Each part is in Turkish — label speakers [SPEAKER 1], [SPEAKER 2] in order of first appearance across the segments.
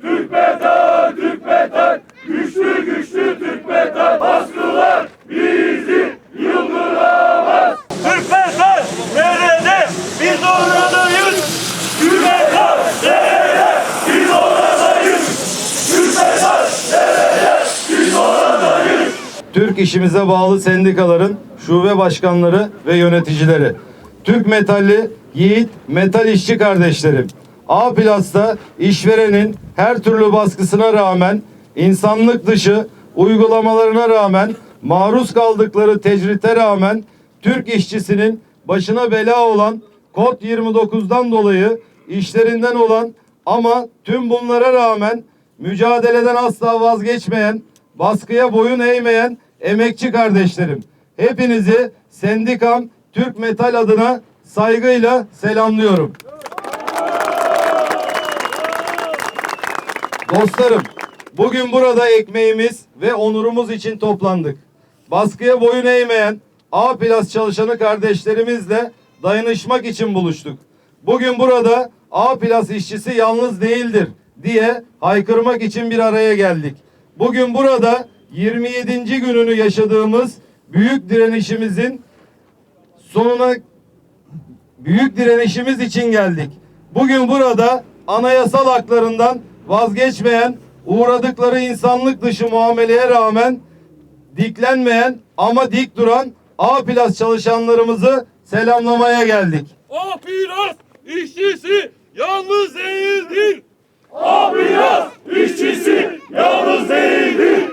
[SPEAKER 1] Türk metal, Türk metal, güçlü güçlü Türk metal, baskılar bizi yıldıramaz. Türk metal, nerede? Biz oradayız. Türk metal, nerede? Biz oradayız. Türk metal, nerede? Biz oradayız.
[SPEAKER 2] Türk işimize bağlı sendikaların şube başkanları ve yöneticileri. Türk Metalli Yiğit Metal işçi kardeşlerim. A Plus'ta işverenin her türlü baskısına rağmen insanlık dışı uygulamalarına rağmen maruz kaldıkları tecrite rağmen Türk işçisinin başına bela olan Kod 29'dan dolayı işlerinden olan ama tüm bunlara rağmen mücadeleden asla vazgeçmeyen, baskıya boyun eğmeyen emekçi kardeşlerim. Hepinizi sendikam Türk Metal adına saygıyla selamlıyorum. Dostlarım, bugün burada ekmeğimiz ve onurumuz için toplandık. Baskıya boyun eğmeyen A Plus çalışanı kardeşlerimizle dayanışmak için buluştuk. Bugün burada A Plus işçisi yalnız değildir diye haykırmak için bir araya geldik. Bugün burada 27. gününü yaşadığımız büyük direnişimizin sonuna büyük direnişimiz için geldik. Bugün burada anayasal haklarından vazgeçmeyen, uğradıkları insanlık dışı muameleye rağmen diklenmeyen ama dik duran A Plus çalışanlarımızı selamlamaya geldik.
[SPEAKER 3] Apiras işçisi yalnız değildir.
[SPEAKER 1] Abilas işçisi yalnız değildir.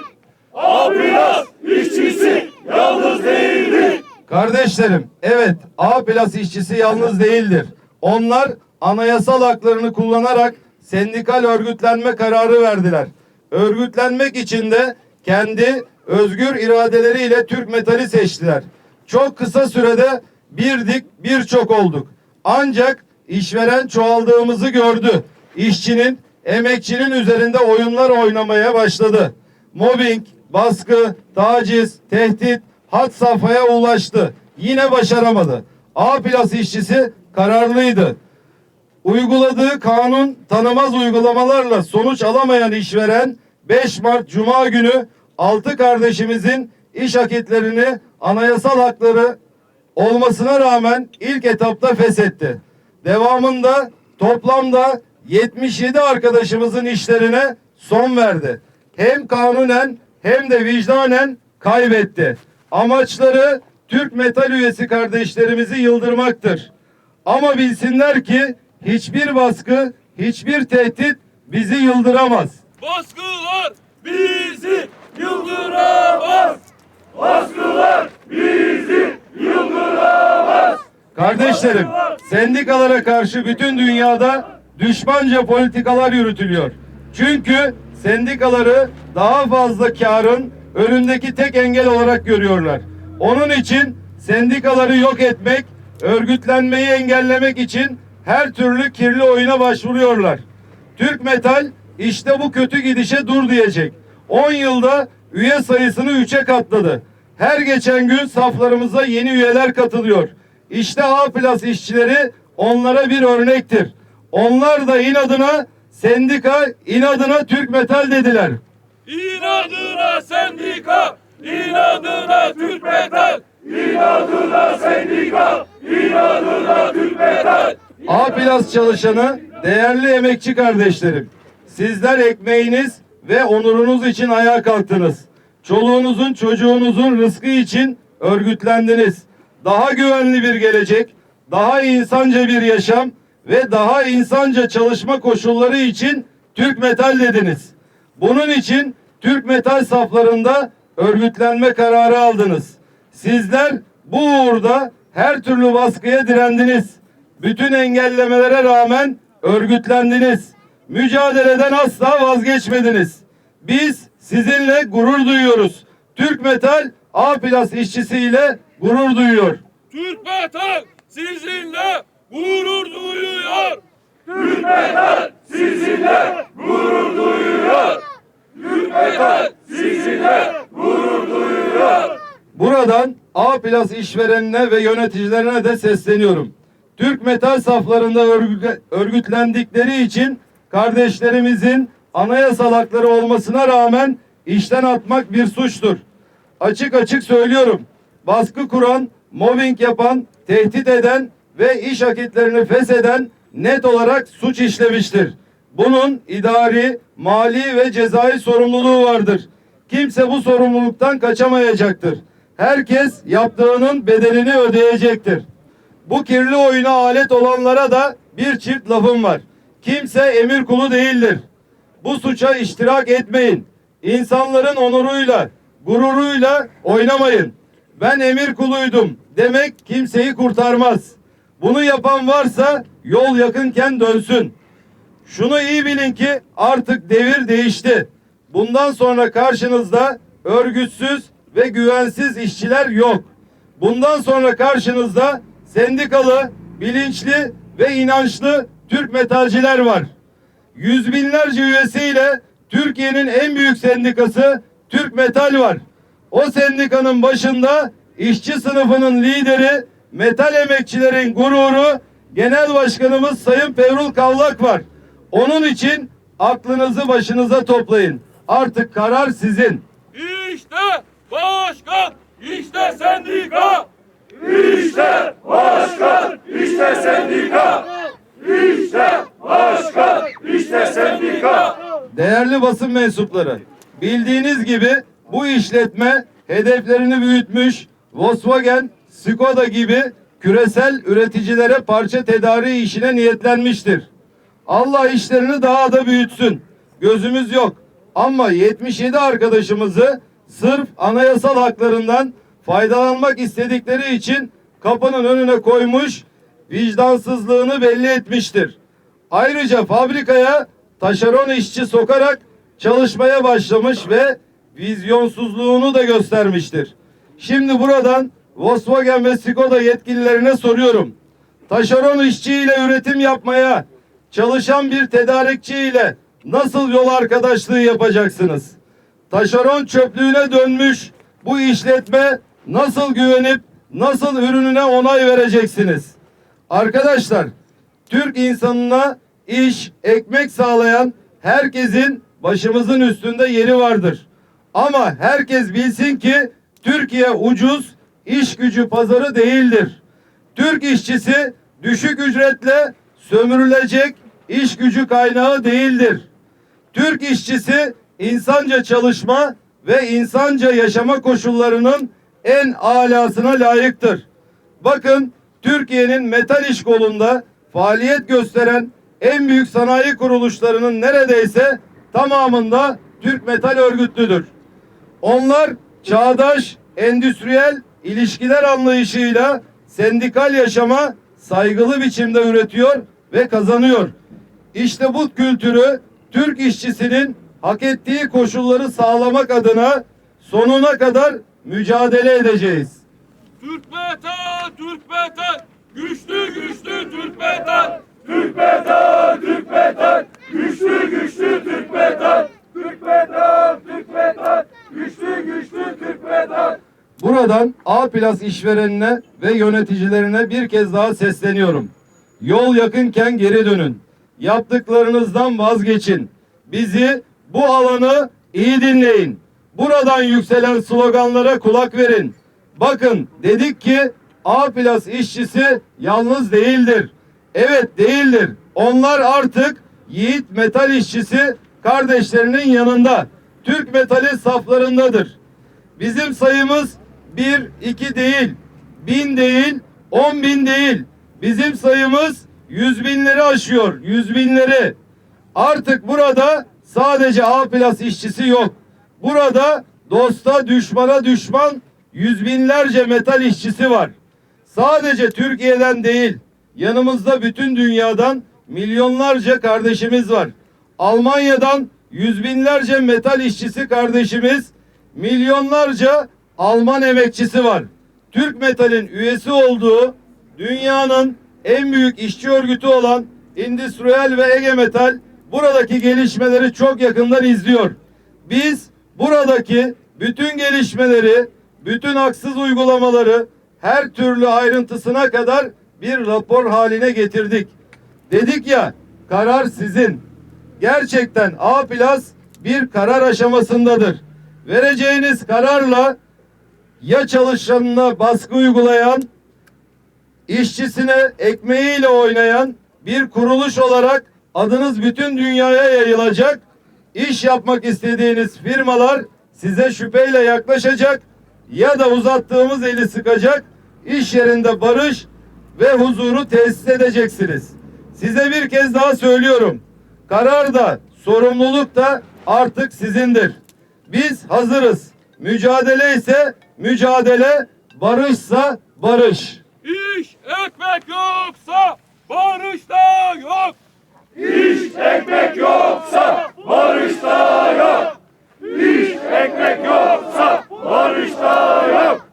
[SPEAKER 1] Abilas işçisi yalnız değildir.
[SPEAKER 2] Kardeşlerim, evet A Plus işçisi yalnız değildir. Onlar anayasal haklarını kullanarak sendikal örgütlenme kararı verdiler. Örgütlenmek için de kendi özgür iradeleriyle Türk metali seçtiler. Çok kısa sürede birdik, birçok olduk. Ancak işveren çoğaldığımızı gördü. İşçinin, emekçinin üzerinde oyunlar oynamaya başladı. Mobbing, baskı, taciz, tehdit had safhaya ulaştı. Yine başaramadı. A plus işçisi kararlıydı. Uyguladığı kanun tanımaz uygulamalarla sonuç alamayan işveren 5 Mart Cuma günü 6 kardeşimizin iş akitlerini anayasal hakları olmasına rağmen ilk etapta feshetti. Devamında toplamda 77 arkadaşımızın işlerine son verdi. Hem kanunen hem de vicdanen kaybetti. Amaçları Türk metal üyesi kardeşlerimizi yıldırmaktır. Ama bilsinler ki hiçbir baskı, hiçbir tehdit bizi yıldıramaz.
[SPEAKER 3] Baskılar bizi yıldıramaz.
[SPEAKER 1] Baskılar bizi yıldıramaz.
[SPEAKER 2] Kardeşlerim, sendikalara karşı bütün dünyada düşmanca politikalar yürütülüyor. Çünkü sendikaları daha fazla karın önündeki tek engel olarak görüyorlar. Onun için sendikaları yok etmek, örgütlenmeyi engellemek için her türlü kirli oyuna başvuruyorlar. Türk Metal işte bu kötü gidişe dur diyecek. 10 yılda üye sayısını 3'e katladı. Her geçen gün saflarımıza yeni üyeler katılıyor. İşte A Plus işçileri onlara bir örnektir. Onlar da inadına sendika, inadına Türk Metal dediler.
[SPEAKER 3] İnadına sendika, inadına Türk metal.
[SPEAKER 1] İnadına sendika, inadına Türk metal.
[SPEAKER 2] A Plus çalışanı, değerli emekçi kardeşlerim. Sizler ekmeğiniz ve onurunuz için ayağa kalktınız. Çoluğunuzun, çocuğunuzun rızkı için örgütlendiniz. Daha güvenli bir gelecek, daha insanca bir yaşam ve daha insanca çalışma koşulları için Türk Metal dediniz. Bunun için Türk Metal saflarında örgütlenme kararı aldınız. Sizler bu uğurda her türlü baskıya direndiniz. Bütün engellemelere rağmen örgütlendiniz. Mücadeleden asla vazgeçmediniz. Biz sizinle gurur duyuyoruz. Türk Metal A Plus işçisiyle gurur duyuyor.
[SPEAKER 3] Türk metal sizinle gurur duyuyor.
[SPEAKER 1] Türk metal sizinle gurur duyuyor. Türk metal sizinle gurur duyuyor.
[SPEAKER 2] Buradan A Plus işverenine ve yöneticilerine de sesleniyorum. Türk metal saflarında örgü- örgütlendikleri için kardeşlerimizin anayasal hakları olmasına rağmen işten atmak bir suçtur. Açık açık söylüyorum. Baskı kuran, mobbing yapan, tehdit eden ve iş akitlerini fesheden net olarak suç işlemiştir. Bunun idari, mali ve cezai sorumluluğu vardır. Kimse bu sorumluluktan kaçamayacaktır. Herkes yaptığının bedelini ödeyecektir. Bu kirli oyuna alet olanlara da bir çift lafım var. Kimse emir kulu değildir. Bu suça iştirak etmeyin. İnsanların onuruyla, gururuyla oynamayın. Ben emir kuluydum demek kimseyi kurtarmaz. Bunu yapan varsa yol yakınken dönsün. Şunu iyi bilin ki artık devir değişti. Bundan sonra karşınızda örgütsüz ve güvensiz işçiler yok. Bundan sonra karşınızda sendikalı, bilinçli ve inançlı Türk metalciler var. Yüz binlerce üyesiyle Türkiye'nin en büyük sendikası Türk Metal var. O sendikanın başında işçi sınıfının lideri, metal emekçilerin gururu, genel başkanımız Sayın Pevrul Kavlak var. Onun için aklınızı başınıza toplayın. Artık karar sizin.
[SPEAKER 3] İşte başkan, işte sendika.
[SPEAKER 1] İşte başkan, işte sendika. İşte başkan, işte sendika.
[SPEAKER 2] Değerli basın mensupları, bildiğiniz gibi bu işletme hedeflerini büyütmüş, Volkswagen, Skoda gibi küresel üreticilere parça tedariği işine niyetlenmiştir. Allah işlerini daha da büyütsün. Gözümüz yok. Ama 77 arkadaşımızı sırf anayasal haklarından faydalanmak istedikleri için kapının önüne koymuş, vicdansızlığını belli etmiştir. Ayrıca fabrikaya taşeron işçi sokarak çalışmaya başlamış ve vizyonsuzluğunu da göstermiştir. Şimdi buradan Volkswagen ve Skoda yetkililerine soruyorum. Taşeron işçiyle üretim yapmaya, çalışan bir tedarikçiyle nasıl yol arkadaşlığı yapacaksınız? Taşeron çöplüğüne dönmüş bu işletme nasıl güvenip nasıl ürününe onay vereceksiniz? Arkadaşlar, Türk insanına iş, ekmek sağlayan herkesin başımızın üstünde yeri vardır. Ama herkes bilsin ki Türkiye ucuz iş gücü pazarı değildir. Türk işçisi düşük ücretle sömürülecek iş gücü kaynağı değildir. Türk işçisi insanca çalışma ve insanca yaşama koşullarının en alasına layıktır. Bakın Türkiye'nin metal iş kolunda faaliyet gösteren en büyük sanayi kuruluşlarının neredeyse tamamında Türk Metal örgütlüdür. Onlar çağdaş, endüstriyel ilişkiler anlayışıyla sendikal yaşama saygılı biçimde üretiyor ve kazanıyor. İşte bu kültürü Türk işçisinin hak ettiği koşulları sağlamak adına sonuna kadar mücadele edeceğiz.
[SPEAKER 3] Türk metal, Türk metal. Güçlü güçlü Türk metal.
[SPEAKER 1] Türk metal, Türk metal. Güçlü güçlü Türk metal. Türk metal, Türk metal. Güçlü güçlü Türk metal.
[SPEAKER 2] Buradan A Plus işverenine ve yöneticilerine bir kez daha sesleniyorum. Yol yakınken geri dönün. Yaptıklarınızdan vazgeçin. Bizi bu alanı iyi dinleyin. Buradan yükselen sloganlara kulak verin. Bakın dedik ki A Plus işçisi yalnız değildir. Evet değildir. Onlar artık Yiğit Metal işçisi kardeşlerinin yanında. Türk Metali saflarındadır. Bizim sayımız bir, iki değil, bin değil, on bin değil. Bizim sayımız yüz binleri aşıyor, yüz binleri. Artık burada sadece A plus işçisi yok. Burada dosta düşmana düşman yüz binlerce metal işçisi var. Sadece Türkiye'den değil, yanımızda bütün dünyadan milyonlarca kardeşimiz var. Almanya'dan yüz binlerce metal işçisi kardeşimiz, milyonlarca Alman emekçisi var. Türk Metal'in üyesi olduğu dünyanın en büyük işçi örgütü olan Endüstriyel ve Ege Metal buradaki gelişmeleri çok yakından izliyor. Biz buradaki bütün gelişmeleri, bütün haksız uygulamaları her türlü ayrıntısına kadar bir rapor haline getirdik. Dedik ya karar sizin. gerçekten A Plus bir karar aşamasındadır. Vereceğiniz kararla ya çalışanına baskı uygulayan, işçisine ekmeğiyle oynayan bir kuruluş olarak adınız bütün dünyaya yayılacak. İş yapmak istediğiniz firmalar size şüpheyle yaklaşacak ya da uzattığımız eli sıkacak. İş yerinde barış ve huzuru tesis edeceksiniz. Size bir kez daha söylüyorum. Karar da sorumluluk da artık sizindir. Biz hazırız. Mücadele ise mücadele, barışsa barış.
[SPEAKER 4] İş ekmek yoksa barış da yok.
[SPEAKER 5] İş ekmek yoksa barış da yok. İş ekmek yoksa barış da yok.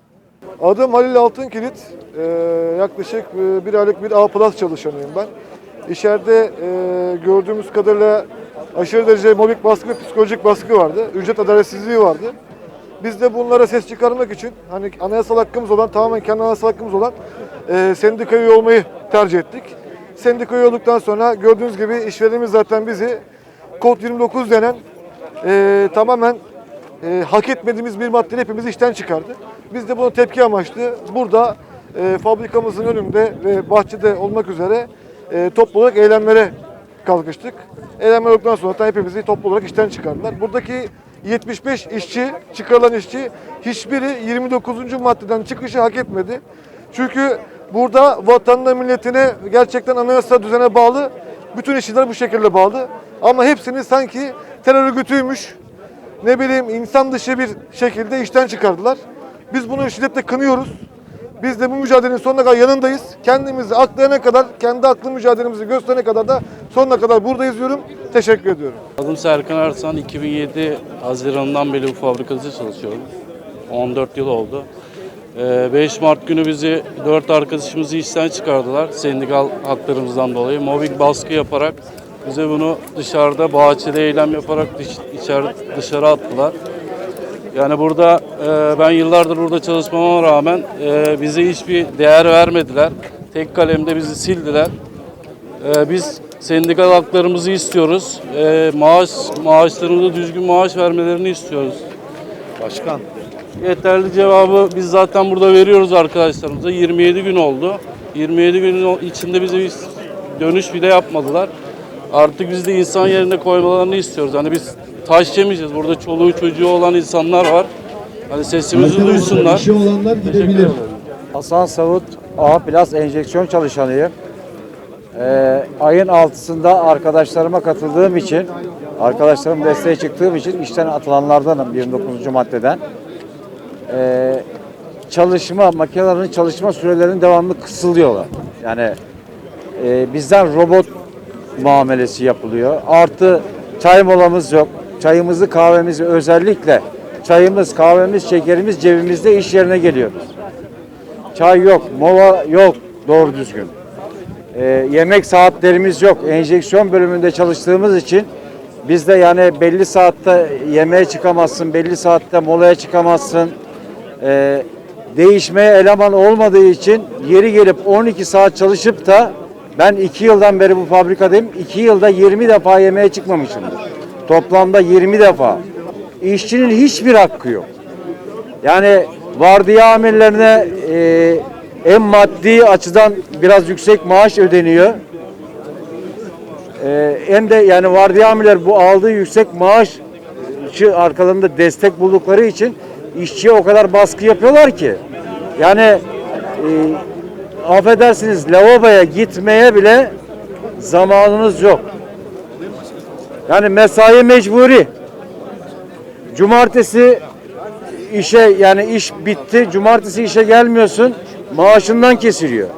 [SPEAKER 6] Adım Halil Altınkilit. Ee, yaklaşık e, bir aylık bir A Plus çalışanıyım ben. İçeride e, gördüğümüz kadarıyla aşırı derece mobbing baskı ve psikolojik baskı vardı. Ücret adaletsizliği vardı. Biz de bunlara ses çıkarmak için hani anayasal hakkımız olan, tamamen kendi anayasal hakkımız olan e, sendika üye olmayı tercih ettik. Sendika üye olduktan sonra gördüğünüz gibi işverenimiz zaten bizi Kod 29 denen e, tamamen e, hak etmediğimiz bir maddeyi hepimizi işten çıkardı. Biz de buna tepki amaçlı burada e, fabrikamızın önünde ve bahçede olmak üzere e, toplu olarak eylemlere kalkıştık. Eylemler olduktan sonra da hepimizi toplu olarak işten çıkardılar. Buradaki 75 işçi, çıkarılan işçi hiçbiri 29. maddeden çıkışı hak etmedi. Çünkü burada vatanına, milletine gerçekten anayasa düzene bağlı bütün işçiler bu şekilde bağlı. Ama hepsini sanki terör örgütüymüş, ne bileyim insan dışı bir şekilde işten çıkardılar. Biz bunu şiddetle kınıyoruz. Biz de bu mücadelenin sonuna kadar yanındayız. Kendimizi aklayana kadar, kendi aklı mücadelemizi gösterene kadar da sonuna kadar buradayız diyorum. Teşekkür ediyorum.
[SPEAKER 1] Adım Serkan Arsan. 2007 Haziran'dan beri bu fabrikada çalışıyorum. 14 yıl oldu. Ee, 5 Mart günü bizi 4 arkadaşımızı işten çıkardılar. Sendikal haklarımızdan dolayı. Mobbing baskı yaparak bize bunu dışarıda bahçede eylem yaparak dış, içeri, dışarı attılar. Yani burada e, ben yıllardır burada çalışmama rağmen e, bize hiçbir değer vermediler. Tek kalemde bizi sildiler. Ee, biz sendikal haklarımızı istiyoruz. Ee, maaş maaşlarımıza düzgün maaş vermelerini istiyoruz. Başkan. Yeterli cevabı biz zaten burada veriyoruz arkadaşlarımıza. 27 gün oldu. 27 günün içinde bize dönüş bile yapmadılar. Artık biz de insan yerine koymalarını istiyoruz. Hani biz taş yemeyeceğiz. Burada çoluğu çocuğu olan insanlar var. Hani sesimizi duysunlar.
[SPEAKER 7] İşi olanlar gidebilir.
[SPEAKER 8] Hasan Savut A Plus enjeksiyon çalışanıyım. Ee, ayın 6'sında arkadaşlarıma katıldığım için, arkadaşlarım desteğe çıktığım için işten atılanlardanım 29. maddeden. Ee, çalışma, makinelerin çalışma sürelerini devamlı kısılıyorlar. Yani e, bizden robot muamelesi yapılıyor. Artı çay molamız yok. Çayımızı, kahvemizi özellikle çayımız, kahvemiz, şekerimiz cebimizde iş yerine geliyoruz. Çay yok, mola yok doğru düzgün. Ee, yemek saatlerimiz yok. Enjeksiyon bölümünde çalıştığımız için biz de yani belli saatte yemeğe çıkamazsın, belli saatte molaya çıkamazsın. Ee, değişmeye eleman olmadığı için yeri gelip 12 saat çalışıp da ben 2 yıldan beri bu fabrikadayım. 2 yılda 20 defa yemeğe çıkmamışımdır. Toplamda 20 defa. İşçinin hiçbir hakkı yok. Yani vardiya amirlerine e, en maddi açıdan biraz yüksek maaş ödeniyor. E, hem de yani vardiya amirler bu aldığı yüksek maaş arkalarında destek buldukları için işçiye o kadar baskı yapıyorlar ki. Yani e, affedersiniz lavaboya gitmeye bile zamanınız yok. Yani mesai mecburi. Cumartesi işe yani iş bitti. Cumartesi işe gelmiyorsun. Maaşından kesiliyor.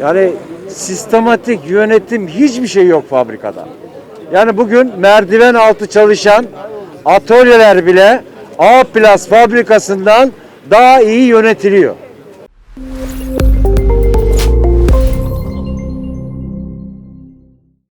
[SPEAKER 8] Yani sistematik yönetim hiçbir şey yok fabrikada. Yani bugün merdiven altı çalışan atölyeler bile A Plus fabrikasından daha iyi yönetiliyor.